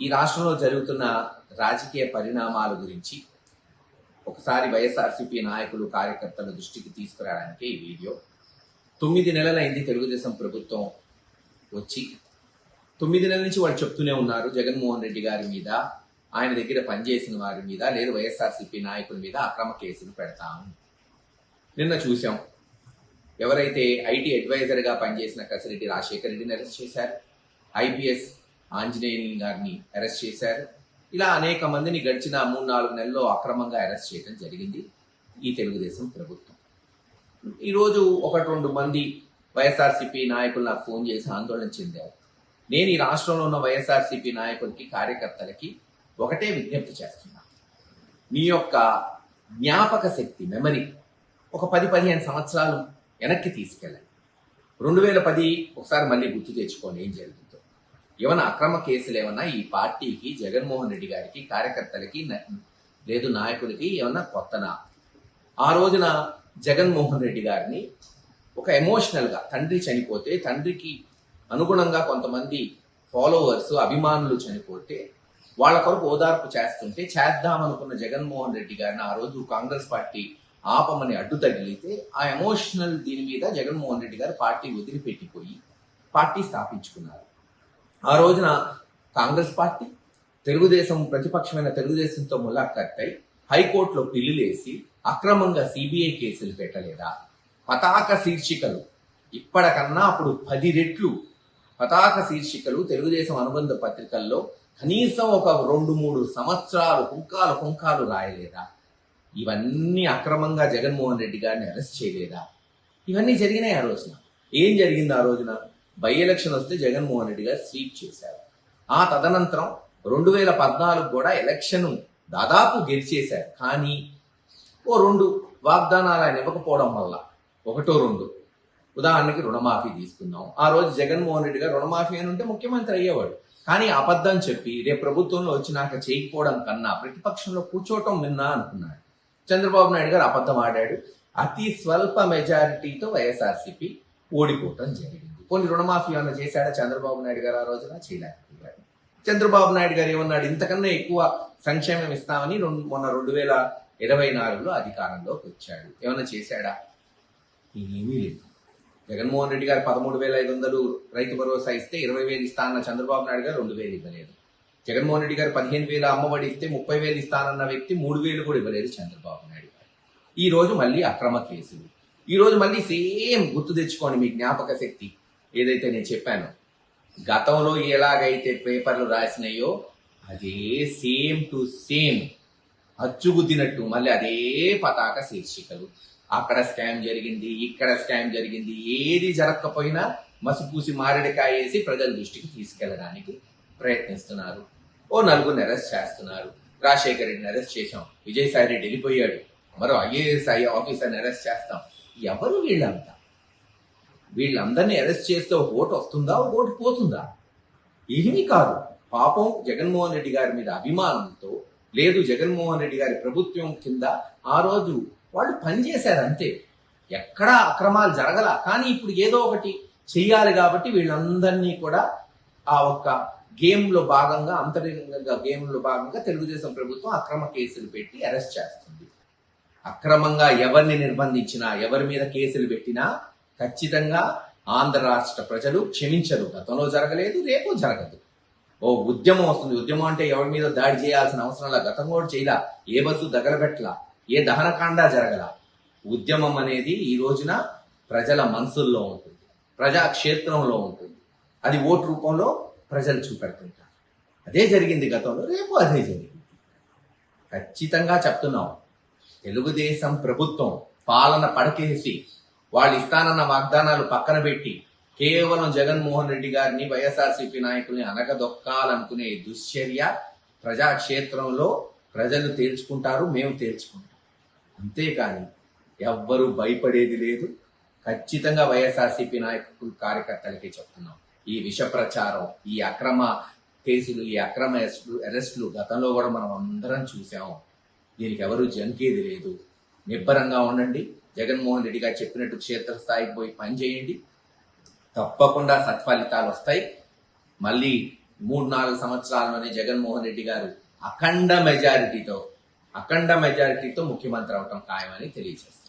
ఈ రాష్ట్రంలో జరుగుతున్న రాజకీయ పరిణామాల గురించి ఒకసారి వైఎస్ఆర్సీపీ నాయకులు కార్యకర్తల దృష్టికి తీసుకురావడానికి ఈ వీడియో. తొమ్మిది నెలలైంది తెలుగుదేశం ప్రభుత్వం వచ్చి. తొమ్మిది నెలల నుంచి వాళ్ళు చెప్తూనే ఉన్నారు జగన్మోహన్ రెడ్డి గారి మీద ఆయన దగ్గర పనిచేసిన వారి మీద లేదు వైఎస్ఆర్సీపీ నాయకుల మీద అక్రమ కేసులు పెడతాము. నిన్న చూసాం ఎవరైతే ఐటీ అడ్వైజర్గా పనిచేసిన కసిరెడ్డి రాజశేఖర రెడ్డిని అరెస్ట్ చేశారు. ఐపీఎస్ ఆంజనేయులు గారిని అరెస్ట్ చేశారు. ఇలా అనేక మందిని గడిచిన మూడు నాలుగు నెలల్లో అక్రమంగా అరెస్ట్ చేయడం జరిగింది ఈ తెలుగుదేశం ప్రభుత్వం. ఈరోజు ఒకటి రెండు మంది వైఎస్ఆర్సీపీ నాయకులు నాకు ఫోన్ చేసి ఆందోళన చెందారు. నేను ఈ రాష్ట్రంలో ఉన్న వైఎస్ఆర్సీపీ నాయకులకి కార్యకర్తలకి ఒకటే విజ్ఞప్తి చేస్తున్నా. మీ యొక్క జ్ఞాపక శక్తి మెమరీ ఒక పది పదిహేను సంవత్సరాలు వెనక్కి తీసుకెళ్ళండి. రెండు వేల పది ఒకసారి మళ్ళీ గుర్తు తెచ్చుకోండి ఏం జరిగింది ఏమైనా అక్రమ కేసులు ఏమన్నా ఈ పార్టీకి జగన్మోహన్ రెడ్డి గారికి కార్యకర్తలకి లేదు నాయకులకి ఏమన్నా కొత్తనా? ఆ రోజున జగన్మోహన్ రెడ్డి గారిని ఒక ఎమోషనల్గా తండ్రి చనిపోతే తండ్రికి అనుగుణంగా కొంతమంది ఫాలోవర్స్ అభిమానులు చనిపోతే వాళ్ళ కొరకు ఓదార్పు చేస్తుంటే చేద్దామనుకున్న జగన్మోహన్ రెడ్డి గారిని ఆ రోజు కాంగ్రెస్ పార్టీ ఆపమని అడ్డు తగిలితే ఆ ఎమోషనల్ దీని మీద జగన్మోహన్ రెడ్డి గారు పార్టీ వదిలిపెట్టిపోయి పార్టీ స్థాపించుకున్నారు. ఆ రోజున కాంగ్రెస్ పార్టీ తెలుగుదేశం ప్రతిపక్షమైన తెలుగుదేశంతో ములాఖత్తై హైకోర్టులో పిల్లులేసి అక్రమంగా సిబిఐ కేసులు పెట్టలేదా? పతాక శీర్షికలు. ఇప్పటికన్నా అప్పుడు పది రెట్లు. పతాక శీర్షికలు తెలుగుదేశం అనుబంధ పత్రికల్లో కనీసం ఒక రెండు మూడు సంవత్సరాలు కుంకాలు కుంకాలు రాయలేదా? ఇవన్నీ అక్రమంగా జగన్మోహన్ రెడ్డి గారిని అరెస్ట్ చేయలేదా? ఇవన్నీ జరిగినాయి ఆ రోజున. ఏం జరిగింది ఆ రోజున? బై ఎలక్షన్ వస్తే జగన్మోహన్ రెడ్డి గారు స్వీప్ చేశారు. ఆ తదనంతరం రెండు వేల పద్నాలుగు కూడా ఎలక్షన్ దాదాపు గెలిచేశారు. కానీ ఓ రెండు వాగ్దానాలు ఆయన ఇవ్వకపోవడం వల్ల ఒకటో రెండు. ఉదాహరణకి రుణమాఫీ తీసుకుందాం. ఆ రోజు జగన్మోహన్ రెడ్డి గారు రుణమాఫీ అని ఉంటే ముఖ్యమంత్రి అయ్యేవాడు. కానీ అబద్ధం చెప్పి రేపు ప్రభుత్వంలో వచ్చినాక చేయకపోవడం కన్నా ప్రతిపక్షంలో కూర్చోవటం విన్నా అనుకున్నాడు. చంద్రబాబు నాయుడు గారు అబద్ధం ఆడాడు. అతి స్వల్ప మెజారిటీతో వైఎస్ఆర్సీపీ ఓడిపోవటం జరిగింది. కొన్ని రుణమాఫీ ఏమైనా చేశాడా చంద్రబాబు నాయుడు గారు ఆ రోజున? చేయలేకపోయాడు. చంద్రబాబు నాయుడు గారు ఏమన్నాడు? ఇంతకన్నా ఎక్కువ సంక్షేమం ఇస్తామని రెండు మొన్న రెండు వేల ఇరవై నాలుగులో అధికారంలోకి వచ్చాడు. ఏమైనా చేశాడా? ఏమీ లేదు. జగన్మోహన్ రెడ్డి గారు పదమూడు వేల ఐదు వందలు రైతు భరోసా ఇస్తే ఇరవై వేలు ఇస్తా అన్న చంద్రబాబు నాయుడు గారు రెండు వేలు ఇవ్వలేదు. జగన్మోహన్ రెడ్డి గారు పదిహేను వేల అమ్మఒడి ఇస్తే ముప్పై వేలు ఇస్తానన్న వ్యక్తి మూడు వేలు కూడా ఇవ్వలేదు చంద్రబాబు నాయుడు గారు. ఈ రోజు మళ్ళీ అక్రమ కేసులు. ఈ రోజు మళ్ళీ సేమ్ గుర్తు తెచ్చుకోండి మీ జ్ఞాపక శక్తి. ఏదైతే నేను చెప్పాను గతంలో ఎలాగైతే పేపర్లు రాసినాయో అదే సేమ్ టు సేమ్ అచ్చుగుద్దినట్టు మళ్ళీ అదే పతాక శీర్షికలు. అక్కడ స్కామ్ జరిగింది ఇక్కడ స్కామ్ జరిగింది ఏది జరగకపోయినా మసిపూసి మారేడుకాయ వేసి ప్రజల దృష్టికి తీసుకెళ్ళడానికి ప్రయత్నిస్తున్నారు. ఓ నలుగురిని అరెస్ట్ చేస్తున్నారు. రాజశేఖర రెడ్డిని అరెస్ట్ చేశాం. విజయసాయి రెడ్డి వెళ్ళిపోయాడు. మరో ఐఏఎస్ ఐ ఆఫీసర్ని అరెస్ట్ చేస్తాం. ఎవరు వీళ్ళంతా? వీళ్ళందరినీ అరెస్ట్ చేస్తే ఒక ఓటు వస్తుందా? ఒక ఓటు పోతుందా? ఏమీ కాదు. పాపం జగన్మోహన్ రెడ్డి గారి మీద అభిమానంతో లేదు జగన్మోహన్ రెడ్డి గారి ప్రభుత్వం కింద ఆ రోజు వాళ్ళు పనిచేశారు అంతే. ఎక్కడా అక్రమాలు జరగల. కానీ ఇప్పుడు ఏదో ఒకటి చెయ్యాలి కాబట్టి వీళ్ళందరినీ కూడా ఆ ఒక్క గేమ్లో భాగంగా అంతరంగ గేమ్లో భాగంగా తెలుగుదేశం ప్రభుత్వం అక్రమ కేసులు పెట్టి అరెస్ట్ చేస్తుంది. అక్రమంగా ఎవరిని నిర్బంధించినా ఎవరి మీద కేసులు పెట్టినా ఖచ్చితంగా ఆంధ్ర రాష్ట్ర ప్రజలు క్షమించరు. గతంలో జరగలేదు రేపు జరగదు. ఓ ఉద్యమం వస్తుంది. ఉద్యమం అంటే ఎవరి మీద దాడి చేయాల్సిన అవసరం లా గతం కూడా చేయలా. ఏ బస్సు దగలబెట్టలా ఏ దహనకాండ జరగల. ఉద్యమం అనేది ఈ రోజున ప్రజల మనసుల్లో ఉంటుంది. ప్రజా క్షేత్రంలో ఉంటుంది. అది ఓటు రూపంలో ప్రజలు చూపెడుతుంటారు. అదే జరిగింది గతంలో రేపు అదే జరిగింది. ఖచ్చితంగా చెప్తున్నాం. తెలుగుదేశం ప్రభుత్వం పాలన పడకేసి వాళ్ళు ఇస్తానన్న వాగ్దానాలు పక్కన పెట్టి కేవలం జగన్మోహన్ రెడ్డి గారిని వైఎస్ఆర్సీపీ నాయకుల్ని అనగదొక్కాలనుకునే దుశ్చర్య ప్రజాక్షేత్రంలో ప్రజలు తేల్చుకుంటారు మేము తేల్చుకుంటాం. అంతేకాని ఎవ్వరూ భయపడేది లేదు. ఖచ్చితంగా వైఎస్ఆర్సీపీ నాయకులు కార్యకర్తలకే చెప్తున్నాం. ఈ విష ప్రచారం ఈ అక్రమ కేసులు ఈ అక్రమ అరెస్టులు గతంలో కూడా మనం అందరం చూసాం. దీనికి ఎవరు జంకేది లేదు. నిబ్బరంగా ఉండండి. జగన్మోహన్ రెడ్డి గారు చెప్పినట్టు క్షేత్రస్థాయికి పోయి పనిచేయండి తప్పకుండా సత్ఫలితాలు వస్తాయి. మళ్ళీ మూడు నాలుగు సంవత్సరాల్లోనే జగన్మోహన్ రెడ్డి గారు అఖండ మెజారిటీతో అఖండ మెజారిటీతో ముఖ్యమంత్రి అవటం ఖాయమని తెలియజేస్తారు